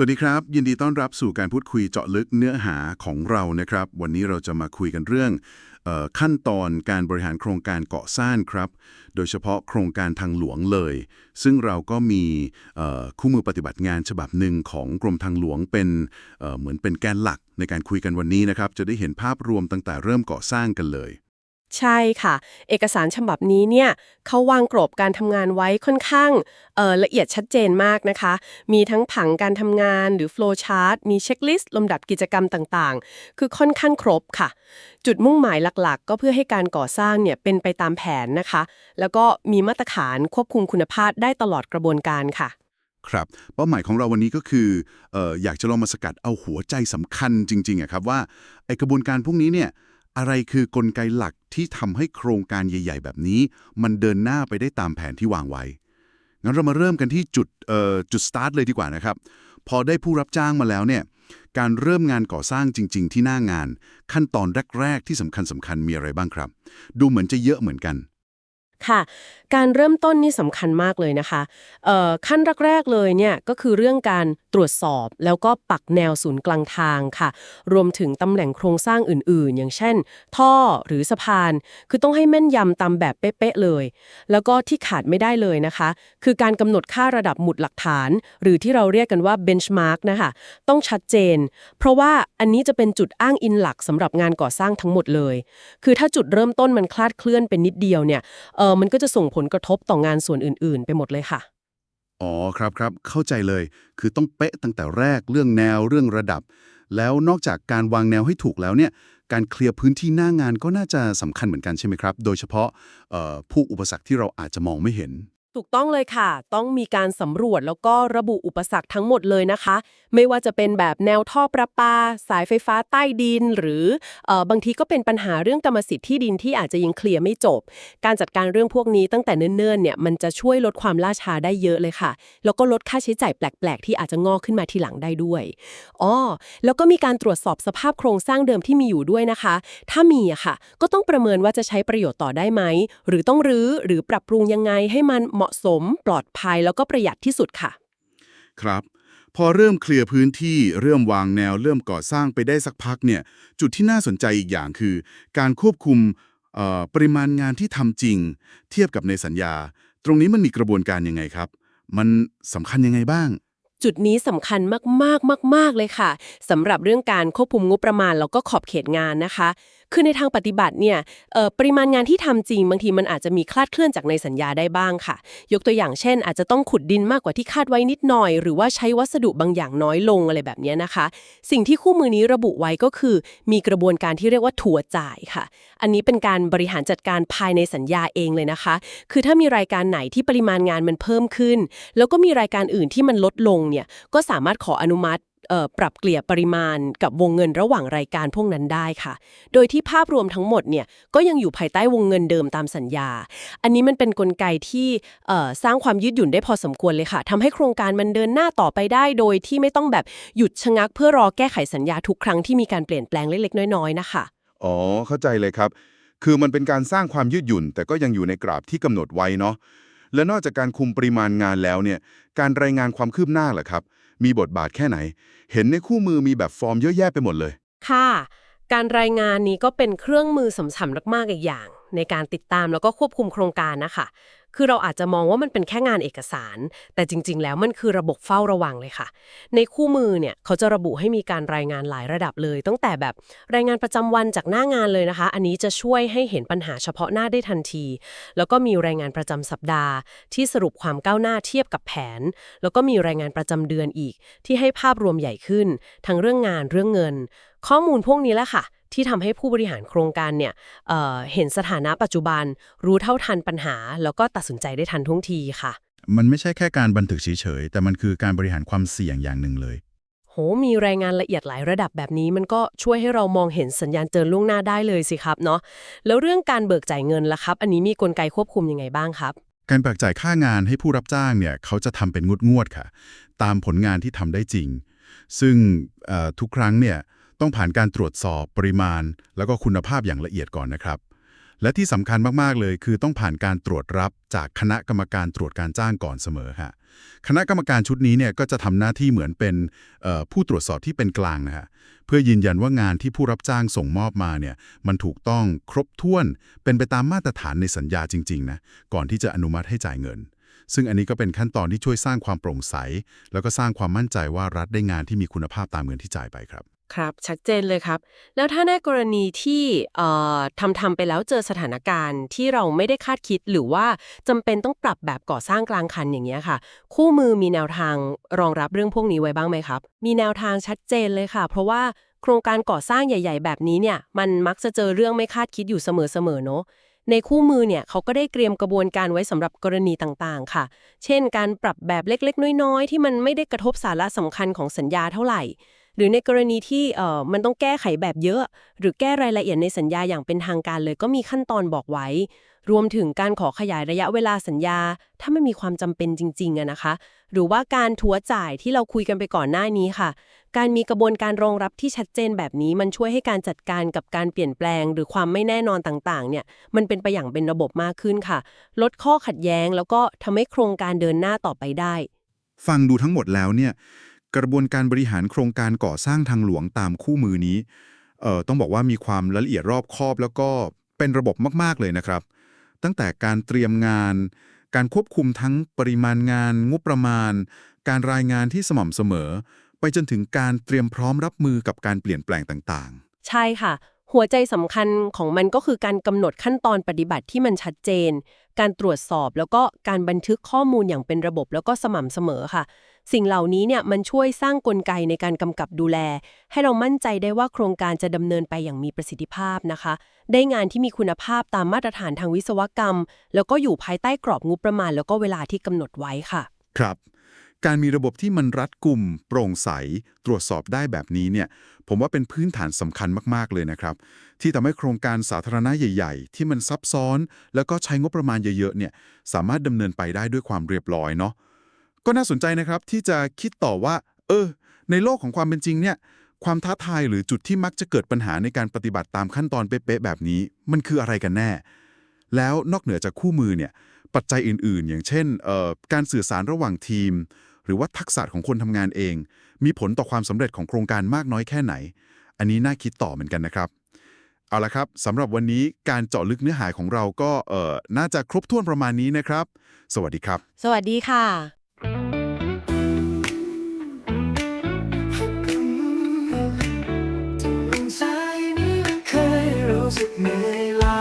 สวัสดีครับ ยินดีต้อนรับสู่การพูดคุยเจาะลึกเนื้อหาของเรานะครับ วันนี้เราจะมาคุยกันเรื่องออขั้นตอนการบริหารโครงการเกาะสร้างครับ โดยเฉพาะโครงการทางหลวงเลย ซึ่งเราก็มีคู่มือปฏิบัติงานฉบับหนึ่งของกรมทางหลวงเป็นเเหมือนเป็นแกนหลักในการคุยกันวันนี้นะครับ จะได้เห็นภาพรวมตั้งแต่เริ่มเก่อสร้างกันเลย ใช่ค่ะ เอกสารฉบับนี้เนี่ยเขาวางกรอบการทำงานไว้ค่อนข้างออละเอียดชัดเจนมากนะคะ มีทั้งผังการทำงานหรือ flow chart มีเช็คลิสต์ลำดับกิจกรรมต่างๆ คือค่อนข้างครบค่ะ จุดมุ่งหมายหลักๆ ก็เพื่อให้การก่อสร้างเนี่ยเป็นไปตามแผนนะคะ แล้วก็มีมาตรฐานควบคุมคุณภาพได้ตลอดกระบวนการค่ะครับเป้าหมายของเราวันนี้ก็คืออออยากจะลองมาสกัดเอาหัวใจสำคัญจริงๆอะครับว่าไอกระบวนการพวกนี้เนี่ย อะไรคือกลไกหลักที่ทำให้โครงการใหญ่ ๆ แบบนี้ มันเดินหน้าไปได้ตามแผนที่วางไว้ งั้นเรามาเริ่มกันที่จุดเอ่อจุดสตาร์ทเลยดีกว่านะครับ พอได้ผู้รับจ้างมาแล้วเนี่ย การเริ่มงานก่อสร้างจริง ๆ ที่หน้างาน ขั้นตอนแรก ๆ ที่สำคัญสำคัญมีอะไรบ้างครับ ดูเหมือนจะเยอะเหมือนกัน ค่ะ การเริ่มต้นนี่สำคัญมากเลยนะคะขั้นแรกๆเลยเนี่ยก็คือเรื่องการตรวจสอบแล้วก็ปักแนวศูนย์กลางทางค่ะ รวมถึงตำแหน่งโครงสร้างอื่นๆ อย่างเช่น ท่อหรือสะพาน คือต้องให้แม่นยำตามแบบเป๊ะๆเลย แล้วก็ที่ขาดไม่ได้เลยนะคะ คือการกำหนดค่าระดับหมุดหลักฐาน หรือที่เราเรียกกันว่า benchmark นะคะต้องชัดเจน เพราะว่าอันนี้จะเป็นจุดอ้างอิงหลักสำหรับงานก่อสร้างทั้งหมดเลย คือถ้าจุดเริ่มต้นมันคลาดเคลื่อนเป็นนิดเดียวเนี่ยเออมันก็จะส่งผลกระทบต่องานส่วนอื่น ๆ ไปหมดเลยค่ะ อ๋อครับครับเข้าใจเลย คือต้องเป๊ะตั้งแต่แรกเรื่องแนวเรื่องระดับ แล้วนอกจากการวางแนวให้ถูกแล้วเนี่ยการเคลียร์พื้นที่หน้างานก็น่าจะสำคัญเหมือนกันใช่ไหมครับ โดยเฉพาะเอ่อผู้อุปสรรคที่เราอาจจะมองไม่เห็น ถูกต้องเลยค่ะ ต้องมีการสำรวจแล้วก็ระบุอุปสรรคทั้งหมดเลยนะคะไม่ว่าจะเป็นแบบแนวท่อประปา สายไฟฟ้าใต้ดิน หรือเออบางทีก็เป็นปัญหาเรื่องกรรมสิทธิ์ที่ดินที่อาจจะยังเคลียร์ไม่จบ การจัดการเรื่องพวกนี้ตั้งแต่เนิ่นๆเนี่ยมันจะช่วยลดความล่าช้าได้เยอะเลยค่ะ แล้วก็ลดค่าใช้จ่ายแปลก ๆ ที่อาจจะงอกขึ้นมาทีหลังได้ด้วยอ๋อแล้วก็มีการตรวจสอบสภาพโครงสร้างเดิมที่มีอยู่ด้วยนะคะ ถ้ามีอะค่ะ ก็ต้องประเมินว่าจะใช้ประโยชน์ต่อได้ไหมหรือต้องรื้อหรือปรับปรุงยังไงให้มันเหมาะสม ปลอดภัยแล้วก็ประหยัดที่สุดค่ะ ครับ พอเริ่มเคลียร์พื้นที่เริ่มวางแนวเริ่มก่อสร้างไปได้สักพักเนี่ยจุดที่น่าสนใจอีกอย่างคือ การควบคุมปริมาณงานที่ทำจริง เทียบกับในสัญญา ตรงนี้มันมีกระบวนการยังไงครับ มันสำคัญยังไงบ้าง จุดนี้สำคัญมากๆมาก ๆ เลยค่ะสำหรับเรื่องการควบคุมงบประมาณแล้วก็ขอบเขตงานนะคะคือในทางปฏิบัติเนี่ยปริมาณงานที่ทำจริงบางทีมันอาจจะมีคลาดเคลื่อนจากในสัญญาได้บ้างค่ะ ยกตัวอย่างเช่น อาจจะต้องขุดดินมากกว่าที่คาดไว้นิดหน่อย หรือว่าใช้วัสดุบางอย่างน้อยลงอะไรแบบนี้นะคะ สิ่งที่คู่มือนี้ระบุไว้ก็คือ มีกระบวนการที่เรียกว่าถัวจ่ายค่ะ อันนี้เป็นการบริหารจัดการภายในสัญญาเองเลยนะคะ คือถ้ามีรายการไหนที่ปริมาณงานมันเพิ่มขึ้น แล้วก็มีรายการอื่นที่มันลดลงเนี่ยก็สามารถขออนุมัติ ปรับเกลี่ยปริมาณกับวงเงินระหว่างรายการพวกนั้นได้ค่ะ โดยที่ภาพรวมทั้งหมดเนี่ยก็ยังอยู่ภายใต้วงเงินเดิมตามสัญญา อันนี้มันเป็นนกลไกที่สร้างความยืดหยุ่นได้พอสมควรเลยค่ะทำให้โครงการมันเดินหน้าต่อไปได้ โดยที่ไม่ต้องแบบหยุดชะงักเพื่อรอแก้ไขสัญญาทุกครั้งที่มีการเปลี่ยนแปลงเล็กๆ น้อยๆนะคะอ๋อ เข้าใจเลยครับ คือมันเป็นการสร้างความยืดหยุ่น แต่ก็ยังอยู่ในกราบที่กำหนดไว้เนาะและนอกจากการคุมปริมาณงานแล้วเนี่ยการรายงานความคืบหน้าเหรอครับ มีบทบาทแค่ไหน เห็นในคู่มือมีแบบฟอร์มเยอะแยะไปหมดเลย ค่ะ การรายงานนี้ก็เป็นเครื่องมือสำคัญมากๆอีกอย่าง ในการติดตามแล้วก็ควบคุมโครงการนะคะ คือเราอาจจะมองว่ามันเป็นแค่งานเอกสาร แต่จริง ๆ แล้วมันคือระบบเฝ้าระวังเลยค่ะ ในคู่มือเนี่ยเขาจะระบุให้มีการรายงานหลายระดับเลย ตั้งแต่แบบรายงานประจำวันจากหน้างานเลยนะคะ อันนี้จะช่วยให้เห็นปัญหาเฉพาะหน้าได้ทันที แล้วก็มีรายงานประจำสัปดาห์ ที่สรุปความก้าวหน้าเทียบกับแผน แล้วก็มีรายงานประจำเดือนอีก ที่ให้ภาพรวมใหญ่ขึ้น ทั้งเรื่องงานเรื่องเงิน ข้อมูลพวกนี้แหละค่ะ ที่ทำให้ผู้บริหารโครงการเนี่ยเอ่อเห็นสถานะปัจจุบัน รู้เท่าทันปัญหา แล้วก็ตัดสินใจได้ทันท่วงทีค่ะ มันไม่ใช่แค่การบันทึกเฉยๆแต่มันคือการบริหารความเสี่ยงอย่างหนึ่งเลย โหมีรายงานละเอียดหลายระดับแบบนี้ มันก็ช่วยให้เรามองเห็นสัญญาณเตือนล่วงหน้าได้เลยสิครับเนาะแล้วเรื่องการเบิกจ่ายเงินล่ะครับ อันนี้มีกลไกควบคุมยังไงบ้างครับการเบิกจ่ายค่างานให้ผู้รับจ้างเนี่ยเขาจะทำเป็นงวดงวดๆค่ะ ตามผลงานที่ทำได้จริง ซึ่งเอ่อทุกครั้งเนี่ย ต้องผ่านการตรวจสอบปริมาณ แล้วก็คุณภาพอย่างละเอียดก่อนนะครับ และที่สำคัญมากๆเลย คือต้องผ่านการตรวจรับจากคณะกรรมการตรวจการจ้างก่อนเสมอค่ะคณะกรรมการชุดนี้เนี่ยก็จะทำหน้าที่เหมือนเป็นผู้ตรวจสอบที่เป็นกลางนะฮะเพื่อยืนยันว่างานที่ผู้รับจ้างส่งมอบมาเนี่ยมันถูกต้องครบถ้วนเป็นไปตามมาตรฐานในสัญญาจริงๆนะก่อนที่จะอนุมัติให้จ่ายเงิน ซึ่งอันนี้ก็เป็นขั้นตอนที่ช่วยสร้างความโปร่งใส แล้วก็สร้างความมั่นใจว่ารัฐได้งานที่มีคุณภาพตามเงินที่จ่ายไปครับ ครับ ชัดเจนเลยครับ แล้วถ้าในกรณีที่เอ่อทำทำไปแล้วเจอสถานการณ์ที่เราไม่ได้คาดคิดหรือว่าจำเป็นต้องปรับแบบก่อสร้างกลางคันอย่างเงี้ยค่ะ คู่มือมีแนวทางรองรับเรื่องพวกนี้ไว้บ้างไหมครับ มีแนวทางชัดเจนเลยค่ะ เพราะว่าโครงการก่อสร้างใหญ่ ๆ แบบนี้เนี่ยมันมักจะเจอเรื่องไม่คาดคิดอยู่เสมอๆเนอะในคู่มือเนี่ยเขาก็ได้เตรียมกระบวนการไว้สำหรับกรณีต่างๆ ค่ะ เช่น การปรับแบบเล็กๆ น้อยๆ ที่มันไม่ได้กระทบสาระสำคัญของสัญญาเท่าไหร่ หรือในกรณีที่เอ่อมันต้องแก้ไขแบบเยอะ หรือแก้รายละเอียดในสัญญาอย่างเป็นทางการเลยก็มีขั้นตอนบอกไว้ รวมถึงการขอขยายระยะเวลาสัญญา ถ้าไม่มีความจำเป็นจริงๆอะนะคะ หรือว่าการถัวจ่ายที่เราคุยกันไปก่อนหน้านี้ค่ะ การมีกระบวนการรองรับที่ชัดเจนแบบนี้ มันช่วยให้การจัดการกับการเปลี่ยนแปลง หรือความไม่แน่นอนต่างๆ เนี่ยมันเป็นไปอย่างเป็นระบบมากขึ้นค่ะ ลดข้อขัดแย้ง แล้วก็ทำให้โครงการเดินหน้าต่อไปได้ ฟังดูทั้งหมดแล้วเนี่ย กระบวนการบริหารโครงการก่อสร้างทางหลวงตามคู่มือนี้เอ่อต้องบอกว่ามีความละเอียดรอบคอบ แล้วก็เป็นระบบมาก ๆ เลยนะครับ ตั้งแต่การเตรียมงาน การควบคุมทั้งปริมาณงาน งบประมาณ การรายงานที่สม่ำเสมอ ไปจนถึงการเตรียมพร้อมรับมือกับการเปลี่ยนแปลงต่างๆ ใช่ค่ะ หัวใจสำคัญของมันก็คือการกำหนดขั้นตอนปฏิบัติที่มันชัดเจน การตรวจสอบแล้วก็การบันทึกข้อมูลอย่างเป็นระบบแล้วก็สม่ำเสมอค่ะ สิ่งเหล่านี้เนี่ยมันช่วยสร้างกลไกในการกำกับดูแล ให้เรามั่นใจได้ว่าโครงการจะดำเนินไปอย่างมีประสิทธิภาพนะคะ ได้งานที่มีคุณภาพตามมาตรฐานทางวิศวกรรม แล้วก็อยู่ภายใต้กรอบงบประมาณ แล้วก็เวลาที่กำหนดไว้ค่ะ ครับ การมีระบบที่มันรัดกุมโปร่งใส ตรวจสอบได้แบบนี้เนี่ย ผมว่าเป็นพื้นฐานสำคัญมากๆเลยนะครับ ที่ทำให้โครงการสาธารณะใหญ่ ๆ ที่มันซับซ้อน แล้วก็ใช้งบประมาณเยอะๆเนี่ยสามารถดำเนินไปได้ด้วยความเรียบร้อยเนาะก็น่าสนใจนะครับที่จะคิดต่อว่า เออ ในโลกของความเป็นจริงเนี่ย ความท้าทายหรือจุดที่มักจะเกิดปัญหาในการปฏิบัติตามขั้นตอนเป๊ะๆแบบนี้ มันคืออะไรกันแน่ แล้วนอกเหนือจากคู่มือเนี่ยปัจจัยอื่นๆ อย่างเช่นเอ่อการสื่อสารระหว่างทีม หรือว่าทักษะของคนทำงานเอง มีผลต่อความสำเร็จของโครงการมากน้อยแค่ไหน อันนี้น่าคิดต่อเหมือนกันนะครับ เอาละครับสำหรับวันนี้การเจาะลึกเนื้อหาของเราก็เออน่าจะครบถ้วนประมาณนี้นะครับ สวัสดีครับ สวัสดีค่ะเคยรู้สึกเหนื่อยล้า